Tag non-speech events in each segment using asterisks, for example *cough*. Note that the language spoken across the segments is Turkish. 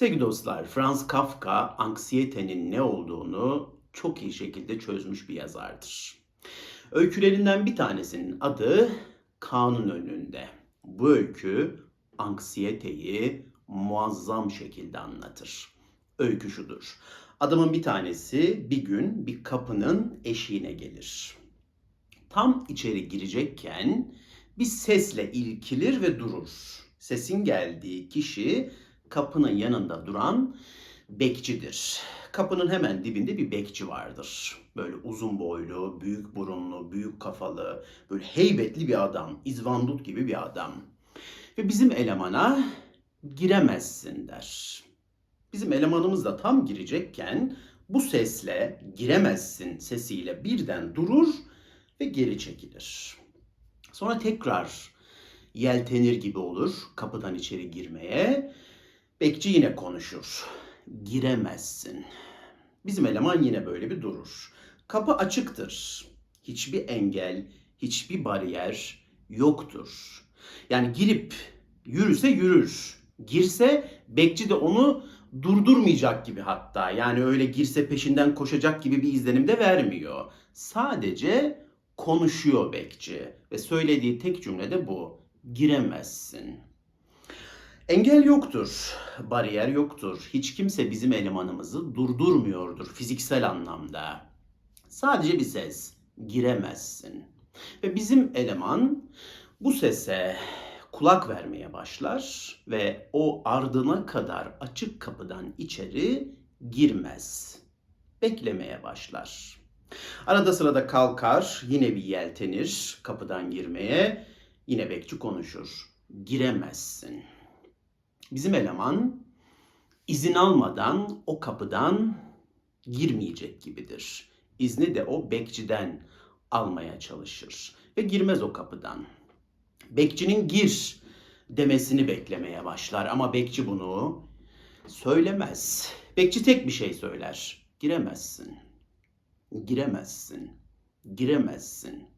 Sevgili dostlar, Franz Kafka anksiyetenin ne olduğunu çok iyi şekilde çözmüş bir yazardır. Öykülerinden bir tanesinin adı Kanun Önünde. Bu öykü anksiyeteyi muazzam şekilde anlatır. Öykü şudur. Adamın bir tanesi bir gün bir kapının eşiğine gelir. Tam içeri girecekken bir sesle ilkilir ve durur. Sesin geldiği kişi kapının yanında duran bekçidir. Kapının hemen dibinde bir bekçi vardır. Böyle uzun boylu, büyük burunlu, büyük kafalı, böyle heybetli bir adam, izvandut gibi bir adam. Ve bizim elemana giremezsin der. Bizim elemanımız da tam girecekken bu sesle giremezsin sesiyle birden durur ve geri çekilir. Sonra tekrar yeltenir gibi olur kapıdan içeri girmeye. Bekçi yine konuşur. Giremezsin. Bizim eleman yine böyle bir durur. Kapı açıktır. Hiçbir engel, hiçbir bariyer yoktur. Yani girip yürüse yürür. Girse bekçi de onu durdurmayacak gibi hatta. Yani öyle girse peşinden koşacak gibi bir izlenim de vermiyor. Sadece konuşuyor bekçi ve söylediği tek cümle de bu. Giremezsin. Engel yoktur, bariyer yoktur. Hiç kimse bizim elemanımızı durdurmuyordur fiziksel anlamda. Sadece bir ses, giremezsin. Ve bizim eleman bu sese kulak vermeye başlar ve o ardına kadar açık kapıdan içeri girmez. Beklemeye başlar. Arada sırada kalkar, yine bir yeltenir kapıdan girmeye. Yine bekçi konuşur. Giremezsin. Bizim eleman izin almadan o kapıdan girmeyecek gibidir. İzni de o bekçiden almaya çalışır ve girmez o kapıdan. Bekçinin gir demesini beklemeye başlar ama bekçi bunu söylemez. Bekçi tek bir şey söyler. Giremezsin. Giremezsin. Giremezsin.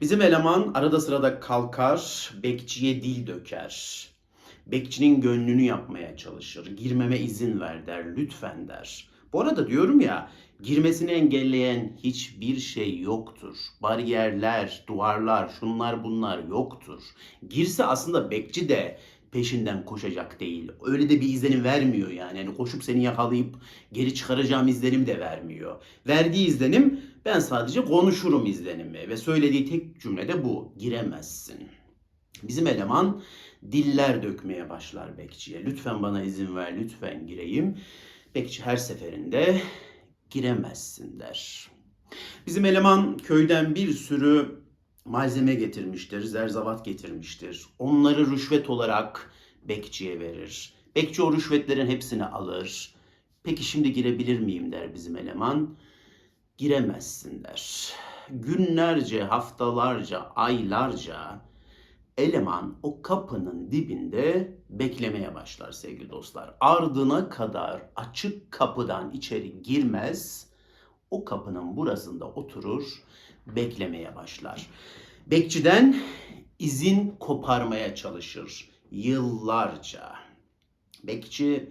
Bizim eleman arada sırada kalkar, bekçiye dil döker. Bekçinin gönlünü yapmaya çalışır. Girmeme izin ver der, lütfen der. Bu arada diyorum ya, girmesini engelleyen hiçbir şey yoktur. Bariyerler, duvarlar, şunlar bunlar yoktur. Girse aslında bekçi de peşinden koşacak değil. Öyle de bir izlenim vermiyor yani. yani koşup seni yakalayıp geri çıkaracağım izlenim de vermiyor. Verdiği izlenim ben sadece konuşurum izlenimi ve söylediği tek cümle de bu. Giremezsin. Bizim eleman diller dökmeye başlar bekçiye. Lütfen bana izin ver, lütfen gireyim. Bekçi her seferinde giremezsin der. Bizim eleman köyden bir sürü malzeme getirmiştir, zerzavat getirmiştir. Onları rüşvet olarak bekçiye verir. Bekçi o rüşvetlerin hepsini alır. Peki şimdi girebilir miyim der bizim eleman. Giremezsin der. Günlerce, haftalarca, aylarca eleman o kapının dibinde beklemeye başlar sevgili dostlar. Ardına kadar açık kapıdan içeri girmez. O kapının burasında oturur, beklemeye başlar. Bekçiden izin koparmaya çalışır yıllarca. Bekçi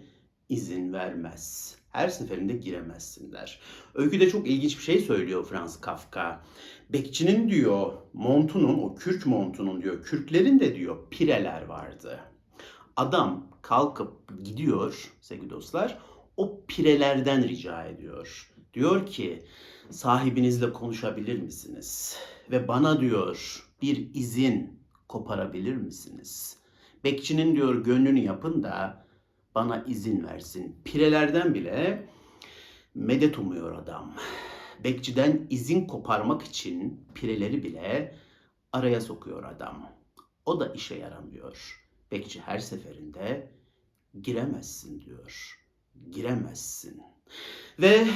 izin vermez. Her seferinde giremezsin der. Öyküde çok ilginç bir şey söylüyor Franz Kafka. Bekçinin diyor montunun, o kürk montunun diyor, kürklerinde diyor pireler vardı. Adam kalkıp gidiyor sevgili dostlar, o pirelerden rica ediyor. Diyor ki sahibinizle konuşabilir misiniz? Ve bana diyor bir izin koparabilir misiniz? Bekçinin diyor gönlünü yapın da bana izin versin. Pirelerden bile medet umuyor adam. Bekçiden izin koparmak için pireleri bile araya sokuyor adam. O da işe yaramıyor. Bekçi her seferinde giremezsin diyor. Giremezsin. Ve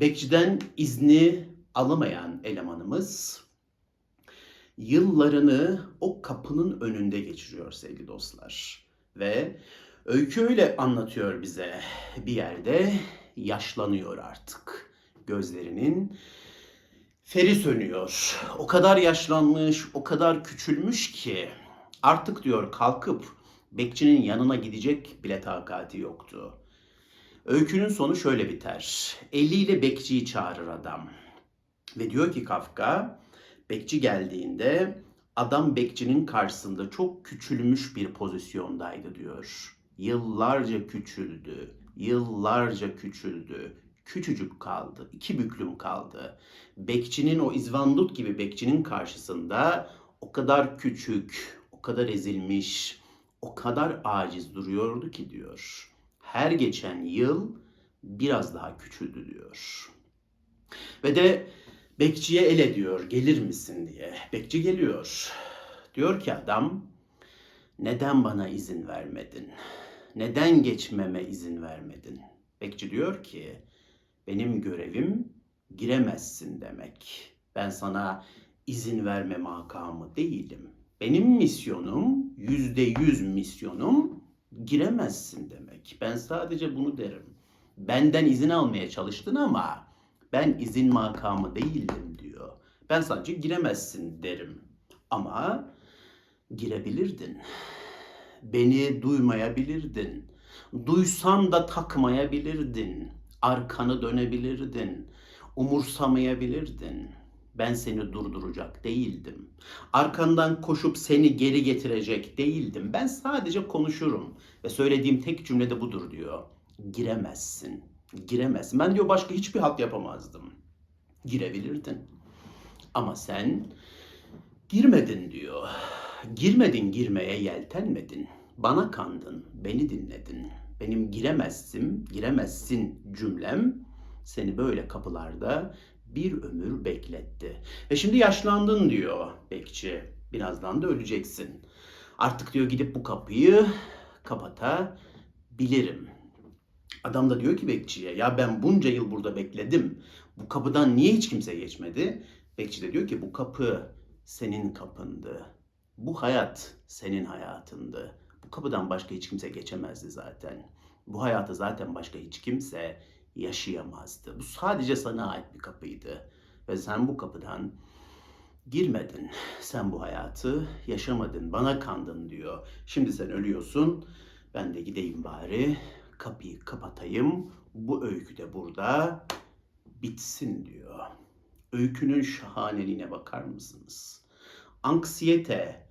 bekçiden izni alamayan elemanımız yıllarını o kapının önünde geçiriyor sevgili dostlar. Ve öykü öyle anlatıyor bize. Bir yerde yaşlanıyor artık. Gözlerinin feri sönüyor. O kadar yaşlanmış, o kadar küçülmüş ki artık diyor kalkıp bekçinin yanına gidecek bile takati yoktu. Öykünün sonu şöyle biter. Eliyle bekçiyi çağırır adam. Ve diyor ki Kafka, bekçi geldiğinde adam bekçinin karşısında çok küçülmüş bir pozisyondaydı diyor. Yıllarca küçüldü, yıllarca küçüldü. Küçücük kaldı, iki büklüm kaldı. Bekçinin o izvandut gibi bekçinin karşısında o kadar küçük, o kadar ezilmiş, o kadar aciz duruyordu ki diyor. Her geçen yıl biraz daha küçüldü diyor. Ve de bekçiye el ediyor gelir misin diye. Bekçi geliyor. Diyor ki adam neden bana izin vermedin? Neden geçmeme izin vermedin? Bekçi diyor ki benim görevim giremezsin demek. Ben sana izin verme makamı değilim. Benim misyonum, yüzde yüz misyonum giremezsin demek. Ben sadece bunu derim. Benden izin almaya çalıştın ama ben izin makamı değildim diyor. Ben sadece giremezsin derim. Ama girebilirdin. Beni duymayabilirdin. Duysan da takmayabilirdin. Arkanı dönebilirdin. Umursamayabilirdin. Ben seni durduracak değildim. Arkandan koşup seni geri getirecek değildim. Ben sadece konuşurum. Ve söylediğim tek cümle de budur diyor. Giremezsin. Giremezsin. Ben diyor başka hiçbir halt yapamazdım. Girebilirdin. Ama sen girmedin diyor. Girmedin girmeye yeltenmedin. Bana kandın, beni dinledin. Benim giremezsin, giremezsin cümlem seni böyle kapılarda bir ömür bekletti. Ve şimdi yaşlandın diyor bekçi. Birazdan da öleceksin. Artık diyor gidip bu kapıyı kapatabilirim. Adam da diyor ki bekçiye ya ben bunca yıl burada bekledim. Bu kapıdan niye hiç kimse geçmedi? Bekçi de diyor ki bu kapı senin kapındı. Bu hayat senin hayatındı. Bu kapıdan başka hiç kimse geçemezdi zaten. Bu hayatı zaten başka hiç kimse yaşayamazdı. Bu sadece sana ait bir kapıydı. Ve sen bu kapıdan girmedin. Sen bu hayatı yaşamadın. Bana kandın diyor. Şimdi sen ölüyorsun. Ben de gideyim bari. Kapıyı kapatayım. Bu öykü de burada bitsin diyor. Öykünün şahaneliğine bakar mısınız? Anksiyete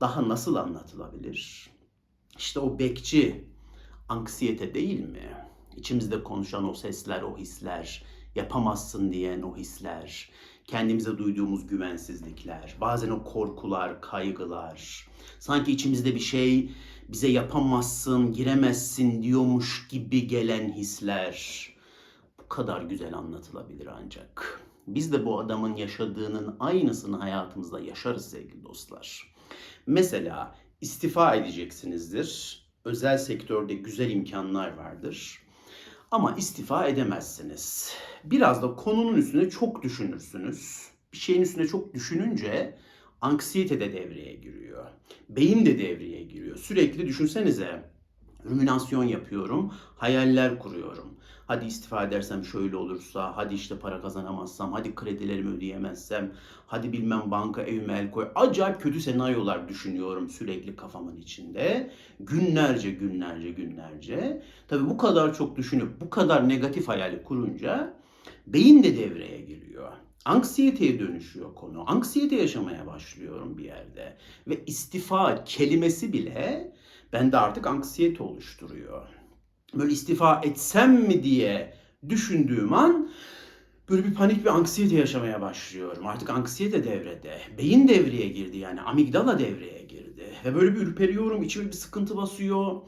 daha nasıl anlatılabilir? İşte o bekçi anksiyete değil mi? İçimizde konuşan o sesler, o hisler, yapamazsın diyen o hisler, kendimize duyduğumuz güvensizlikler, bazen o korkular, kaygılar, sanki içimizde bir şey bize yapamazsın, giremezsin diyormuş gibi gelen hisler bu kadar güzel anlatılabilir ancak. Biz de bu adamın yaşadığının aynısını hayatımızda yaşarız sevgili dostlar. Mesela istifa edeceksinizdir. Özel sektörde güzel imkanlar vardır. Ama istifa edemezsiniz. Biraz da konunun üstüne çok düşünürsünüz. Bir şeyin üstüne çok düşününce anksiyete de devreye giriyor. Beyin de devreye giriyor. Sürekli düşünsenize ruminasyon yapıyorum, hayaller kuruyorum. Hadi istifa edersem şöyle olursa, hadi işte para kazanamazsam, hadi kredilerimi ödeyemezsem, hadi bilmem banka evime el koy. Acayip kötü senaryolar düşünüyorum sürekli kafamın içinde. Günlerce, günlerce, günlerce. Tabii bu kadar çok düşünüp bu kadar negatif hayali kurunca beyin de devreye giriyor. Anksiyeteye dönüşüyor konu. Anksiyete yaşamaya başlıyorum bir yerde. Ve istifa kelimesi bile bende artık anksiyete oluşturuyor. Böyle istifa etsem mi diye düşündüğüm an böyle bir panik bir anksiyete yaşamaya başlıyorum. Artık anksiyete devrede. Beyin devreye girdi yani amigdala devreye girdi. Ve böyle bir ürperiyorum, içime bir sıkıntı basıyor.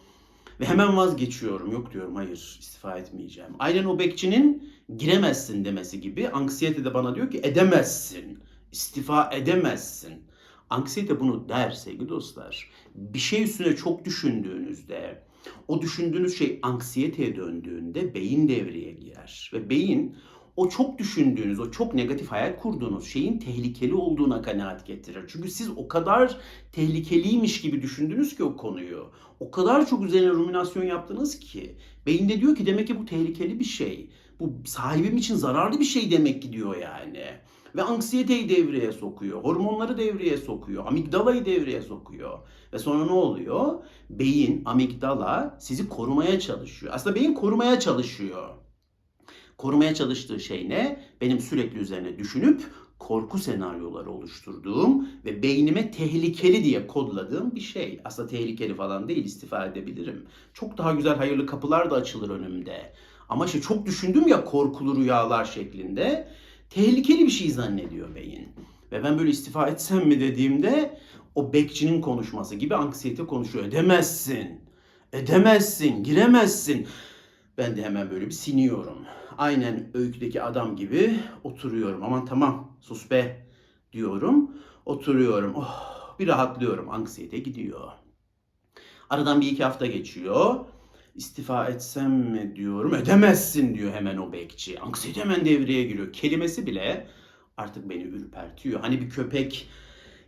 Ve hemen vazgeçiyorum. Yok diyorum hayır istifa etmeyeceğim. Aynen o bekçinin giremezsin demesi gibi anksiyete de bana diyor ki edemezsin. İstifa edemezsin. Anksiyete bunu der sevgili dostlar. Bir şey üstüne çok düşündüğünüzde, o düşündüğünüz şey anksiyeteye döndüğünde beyin devreye girer. Ve beyin o çok düşündüğünüz, o çok negatif hayal kurduğunuz şeyin tehlikeli olduğuna kanaat getirir. Çünkü siz o kadar tehlikeliymiş gibi düşündünüz ki o konuyu. O kadar çok üzerine ruminasyon yaptınız ki. Beyin de diyor ki demek ki bu tehlikeli bir şey. Bu sahibim için zararlı bir şey demek ki diyor yani. Ve anksiyeteyi devreye sokuyor. Hormonları devreye sokuyor. Amigdalayı devreye sokuyor. Ve sonra ne oluyor? Beyin, amigdala sizi korumaya çalışıyor. Aslında beyin korumaya çalışıyor. Korumaya çalıştığı şey ne? Benim sürekli üzerine düşünüp korku senaryoları oluşturduğum ve beynime tehlikeli diye kodladığım bir şey. Aslında tehlikeli falan değil, istifa edebilirim. Çok daha güzel hayırlı kapılar da açılır önümde. Ama işte çok düşündüm ya korkulu rüyalar şeklinde. Tehlikeli bir şey zannediyor beyin. Ve ben böyle istifa etsem mi dediğimde o bekçinin konuşması gibi anksiyete konuşuyor. Edemezsin. Edemezsin, giremezsin. Ben de hemen böyle bir siniyorum. Aynen öyküdeki adam gibi oturuyorum. Aman tamam sus be diyorum. Oturuyorum. Oh, bir rahatlıyorum. Anksiyete gidiyor. Aradan bir iki hafta geçiyor. İstifa etsem mi diyorum. Edemezsin diyor hemen o bekçi. Anksiyete hemen devreye giriyor. Kelimesi bile artık beni ürpertiyor. Hani bir köpek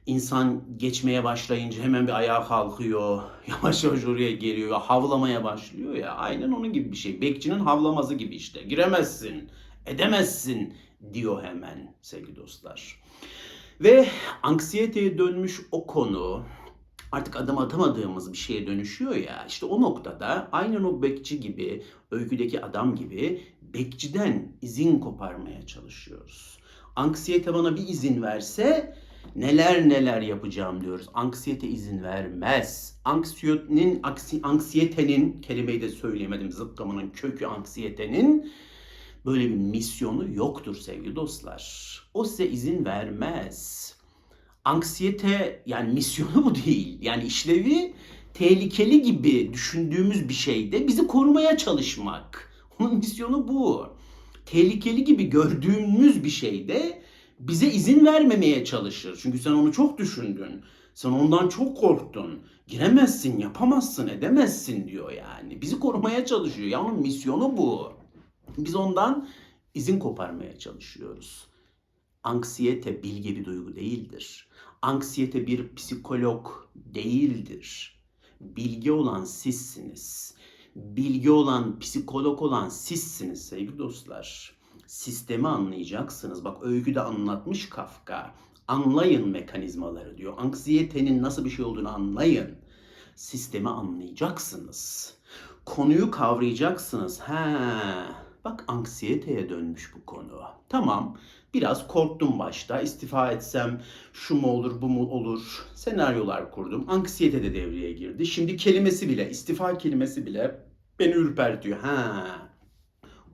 insan geçmeye başlayınca hemen bir ayağa kalkıyor. *laughs* Yavaş yavaş oraya geliyor. Havlamaya başlıyor ya. Aynen onun gibi bir şey. Bekçinin havlaması gibi işte. Giremezsin, edemezsin diyor hemen sevgili dostlar. Ve anksiyeteye dönmüş o konu artık adım atamadığımız bir şeye dönüşüyor ya. İşte o noktada aynen o bekçi gibi, öyküdeki adam gibi bekçiden izin koparmaya çalışıyoruz. Anksiyete bana bir izin verse neler neler yapacağım diyoruz. Anksiyete izin vermez. Anksiyetenin, aksi, anksiyetenin, kelimeyi de söyleyemedim zıpkamının kökü anksiyetenin böyle bir misyonu yoktur sevgili dostlar. O size izin vermez. Anksiyete yani misyonu bu değil. Yani işlevi tehlikeli gibi düşündüğümüz bir şeyde bizi korumaya çalışmak. Onun misyonu bu. Tehlikeli gibi gördüğümüz bir şeyde bize izin vermemeye çalışır. Çünkü sen onu çok düşündün. Sen ondan çok korktun. Giremezsin, yapamazsın, edemezsin diyor yani. Bizi korumaya çalışıyor. Ya onun misyonu bu. Biz ondan izin koparmaya çalışıyoruz. Anksiyete bilge bir duygu değildir. Anksiyete bir psikolog değildir. Bilgi olan sizsiniz. Bilgi olan, psikolog olan sizsiniz sevgili dostlar. Sistemi anlayacaksınız. Bak öyküde anlatmış Kafka. Anlayın mekanizmaları diyor. Anksiyetenin nasıl bir şey olduğunu anlayın. Sistemi anlayacaksınız. Konuyu kavrayacaksınız. Ha, bak anksiyeteye dönmüş bu konu. Tamam, biraz korktum başta. İstifa etsem şu mu olur, bu mu olur? Senaryolar kurdum. Anksiyete de devreye girdi. Şimdi kelimesi bile, istifa kelimesi bile beni ürpertiyor. Ha,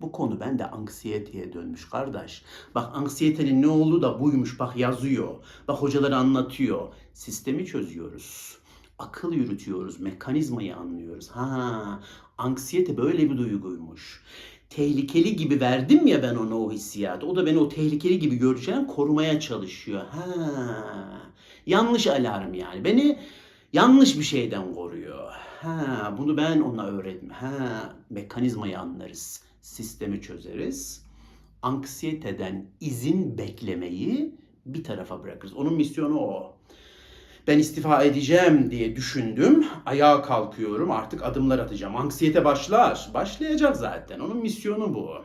bu konu bende anksiyeteye dönmüş kardeş. Bak anksiyetenin ne olduğu da buymuş. Bak yazıyor. Bak hocaları anlatıyor. Sistemi çözüyoruz. Akıl yürütüyoruz. Mekanizmayı anlıyoruz. Ha, anksiyete böyle bir duyguymuş. Tehlikeli gibi verdim ya ben ona o hissiyatı. O da beni o tehlikeli gibi göreceğim korumaya çalışıyor. Ha, yanlış alarm yani. Beni yanlış bir şeyden koruyor. Ha, bunu ben ona öğrettim. Ha, mekanizmayı anlarız sistemi çözeriz. Anksiyeteden izin beklemeyi bir tarafa bırakırız. Onun misyonu o. Ben istifa edeceğim diye düşündüm. Ayağa kalkıyorum. Artık adımlar atacağım. Anksiyete başlar. Başlayacak zaten. Onun misyonu bu.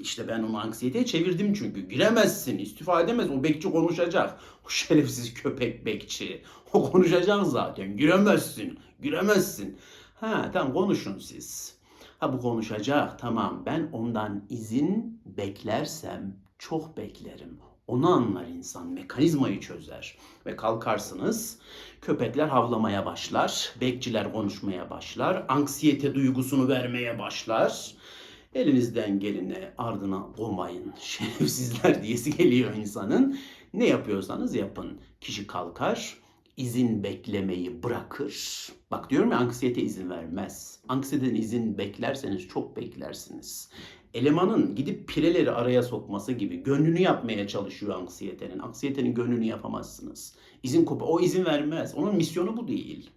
İşte ben onu anksiyeteye çevirdim çünkü. Giremezsin, istifa edemez. O bekçi konuşacak. O şerefsiz köpek bekçi. O konuşacak zaten. Giremezsin, giremezsin. Ha tamam konuşun siz. Ha bu konuşacak tamam ben ondan izin beklersem çok beklerim. Onu anlar insan, mekanizmayı çözer. Ve kalkarsınız, köpekler havlamaya başlar, bekçiler konuşmaya başlar, anksiyete duygusunu vermeye başlar. Elinizden geleni ardına koymayın. *laughs* Şerefsizler diyesi geliyor insanın. Ne yapıyorsanız yapın. Kişi kalkar, izin beklemeyi bırakır. Bak diyorum ya anksiyete izin vermez. Anksiyeteden izin beklerseniz çok beklersiniz. Elemanın gidip pireleri araya sokması gibi gönlünü yapmaya çalışıyor anksiyetenin. Anksiyetenin gönlünü yapamazsınız. İzin kopa o izin vermez. Onun misyonu bu değil.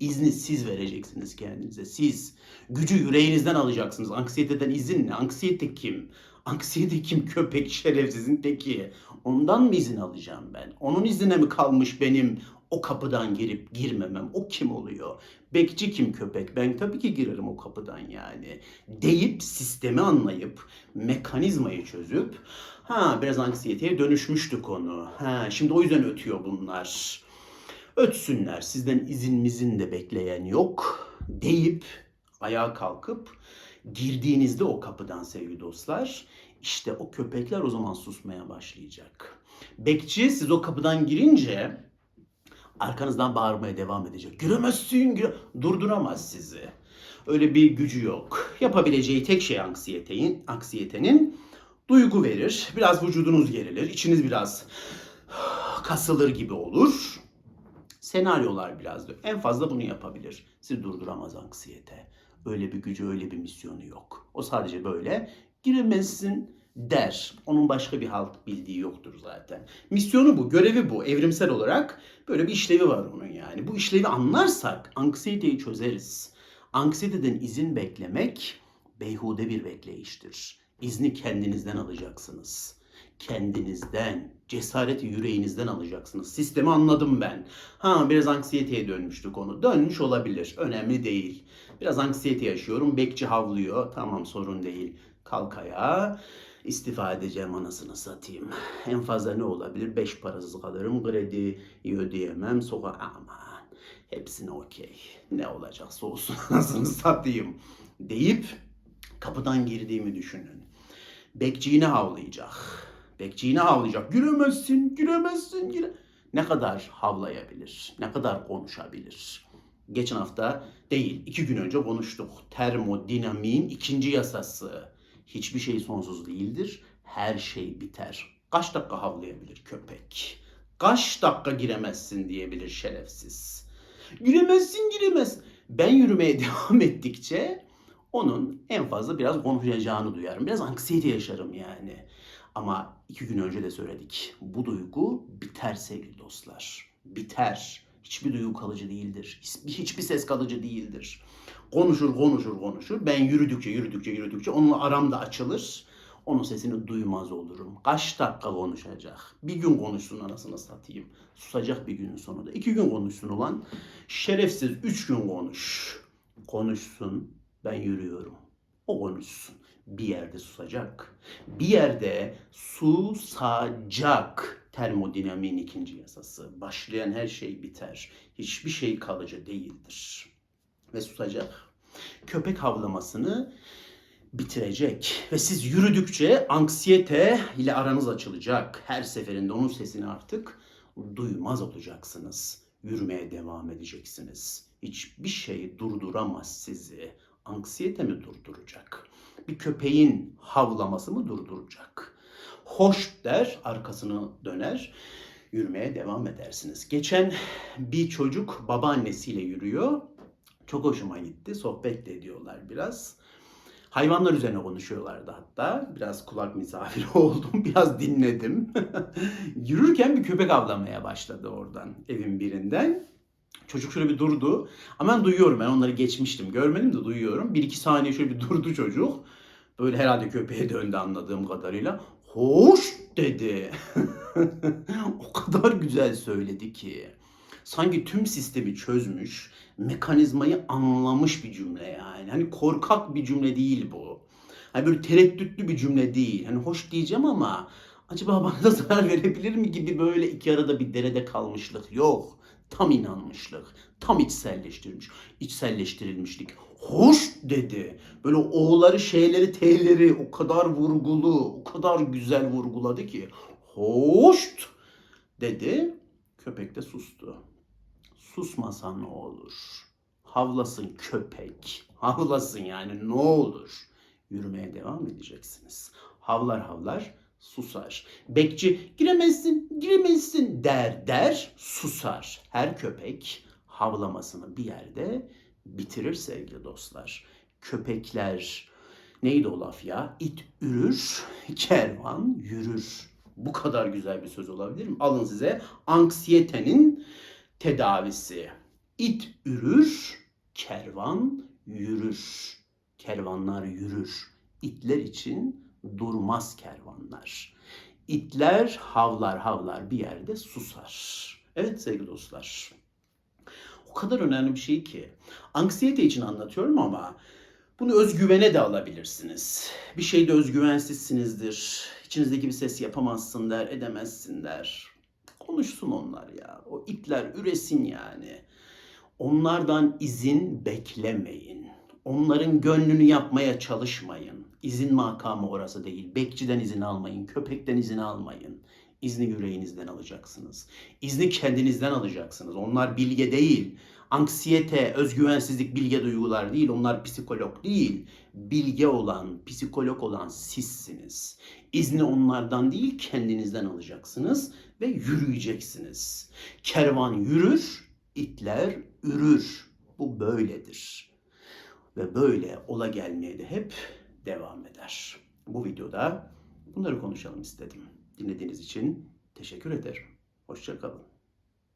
İzni siz vereceksiniz kendinize. Siz gücü yüreğinizden alacaksınız. Anksiyeteden izin ne? Anksiyete kim? Anksiyete kim? Köpek şerefsizin teki. Ondan mı izin alacağım ben? Onun iznine mi kalmış benim O kapıdan girip girmemem o kim oluyor? Bekçi kim köpek? Ben tabii ki girerim o kapıdan yani. Deyip sistemi anlayıp mekanizmayı çözüp ha biraz anksiyeteye dönüşmüştü konu. Ha şimdi o yüzden ötüyor bunlar. Ötsünler sizden izin mizin de bekleyen yok deyip ayağa kalkıp girdiğinizde o kapıdan sevgili dostlar işte o köpekler o zaman susmaya başlayacak. Bekçi siz o kapıdan girince arkanızdan bağırmaya devam edecek. Giremezsin, gire... durduramaz sizi. Öyle bir gücü yok. Yapabileceği tek şey anksiyetenin, anksiyetenin duygu verir. Biraz vücudunuz gerilir. içiniz biraz kasılır gibi olur. Senaryolar biraz da. En fazla bunu yapabilir. Sizi durduramaz anksiyete. Öyle bir gücü, öyle bir misyonu yok. O sadece böyle giremezsin der. Onun başka bir halt bildiği yoktur zaten. Misyonu bu, görevi bu. Evrimsel olarak böyle bir işlevi var onun yani. Bu işlevi anlarsak anksiyeteyi çözeriz. Anksiyeteden izin beklemek beyhude bir bekleyiştir. İzni kendinizden alacaksınız. Kendinizden, cesareti yüreğinizden alacaksınız. Sistemi anladım ben. Ha biraz anksiyeteye dönmüştü konu. Dönmüş olabilir. Önemli değil. Biraz anksiyete yaşıyorum. Bekçi havlıyor. Tamam sorun değil. Kalk ayağa. İstifa edeceğim anasını satayım. En fazla ne olabilir? Beş parasız kalırım. Kredi ödeyemem. Sokağa aman. Hepsine okey. Ne olacaksa olsun *laughs* anasını satayım. Deyip kapıdan girdiğimi düşünün. Bekçi yine havlayacak. Bekçi yine havlayacak. Giremezsin, giremezsin, gire. Ne kadar havlayabilir? Ne kadar konuşabilir? Geçen hafta değil, iki gün önce konuştuk. Termodinamiğin ikinci yasası. Hiçbir şey sonsuz değildir. Her şey biter. Kaç dakika havlayabilir köpek? Kaç dakika giremezsin diyebilir şerefsiz. Giremezsin giremez. Ben yürümeye *laughs* devam ettikçe onun en fazla biraz konuşacağını duyarım. Biraz anksiyete yaşarım yani. Ama iki gün önce de söyledik. Bu duygu biter sevgili dostlar. Biter. Hiçbir duygu kalıcı değildir. Hiçbir ses kalıcı değildir. Konuşur, konuşur, konuşur. Ben yürüdükçe, yürüdükçe, yürüdükçe onunla aram da açılır. Onun sesini duymaz olurum. Kaç dakika konuşacak? Bir gün konuşsun anasını satayım. Susacak bir günün sonunda. İki gün konuşsun ulan. Şerefsiz üç gün konuş. Konuşsun. Ben yürüyorum. O konuşsun. Bir yerde susacak. Bir yerde susacak. Termodinamiğin ikinci yasası. Başlayan her şey biter. Hiçbir şey kalıcı değildir. Ve susacak. Köpek havlamasını bitirecek. Ve siz yürüdükçe anksiyete ile aranız açılacak. Her seferinde onun sesini artık duymaz olacaksınız. Yürümeye devam edeceksiniz. Hiçbir şey durduramaz sizi. Anksiyete mi durduracak? Bir köpeğin havlaması mı durduracak? Hoş der, arkasını döner, yürümeye devam edersiniz. Geçen bir çocuk babaannesiyle yürüyor. Çok hoşuma gitti. Sohbet de ediyorlar biraz. Hayvanlar üzerine konuşuyorlardı hatta. Biraz kulak misafiri *laughs* oldum. Biraz dinledim. *laughs* Yürürken bir köpek avlamaya başladı oradan evin birinden. Çocuk şöyle bir durdu. Ama ben duyuyorum. Ben onları geçmiştim. Görmedim de duyuyorum. Bir iki saniye şöyle bir durdu çocuk. Böyle herhalde köpeğe döndü anladığım kadarıyla. Hoş dedi. *laughs* o kadar güzel söyledi ki. Sanki tüm sistemi çözmüş, mekanizmayı anlamış bir cümle yani. Hani korkak bir cümle değil bu. Hani böyle tereddütlü bir cümle değil. Hani hoş diyeceğim ama acaba bana da *laughs* zarar verebilir mi gibi böyle iki arada bir derede kalmışlık yok. Tam inanmışlık, tam içselleştirilmiş, içselleştirilmişlik. Hoş dedi. Böyle o'ları, şeyleri, t'leri o kadar vurgulu, o kadar güzel vurguladı ki. Hoş dedi. Köpek de sustu. Susmasan ne olur? Havlasın köpek. Havlasın yani ne olur? Yürümeye devam edeceksiniz. Havlar havlar susar. Bekçi giremezsin, giremezsin der der susar. Her köpek havlamasını bir yerde bitirir sevgili dostlar. Köpekler neydi o laf ya? İt ürür, *laughs* kervan yürür. Bu kadar güzel bir söz olabilir mi? Alın size anksiyetenin tedavisi. İt ürür, kervan yürür. Kervanlar yürür. İtler için durmaz kervanlar. İtler havlar havlar bir yerde susar. Evet sevgili dostlar. O kadar önemli bir şey ki. Anksiyete için anlatıyorum ama bunu özgüvene de alabilirsiniz. Bir şeyde özgüvensizsinizdir. İçinizdeki bir ses yapamazsın der, edemezsin der. Konuşsun onlar ya. O ipler üresin yani. Onlardan izin beklemeyin. Onların gönlünü yapmaya çalışmayın. İzin makamı orası değil. Bekçiden izin almayın. Köpekten izin almayın. İzni yüreğinizden alacaksınız. İzni kendinizden alacaksınız. Onlar bilge değil. Anksiyete, özgüvensizlik bilge duygular değil. Onlar psikolog değil. Bilge olan, psikolog olan sizsiniz. İzni onlardan değil kendinizden alacaksınız ve yürüyeceksiniz. Kervan yürür, itler ürür. Bu böyledir. Ve böyle ola gelmeye de hep devam eder. Bu videoda bunları konuşalım istedim. Dinlediğiniz için teşekkür ederim. Hoşçakalın.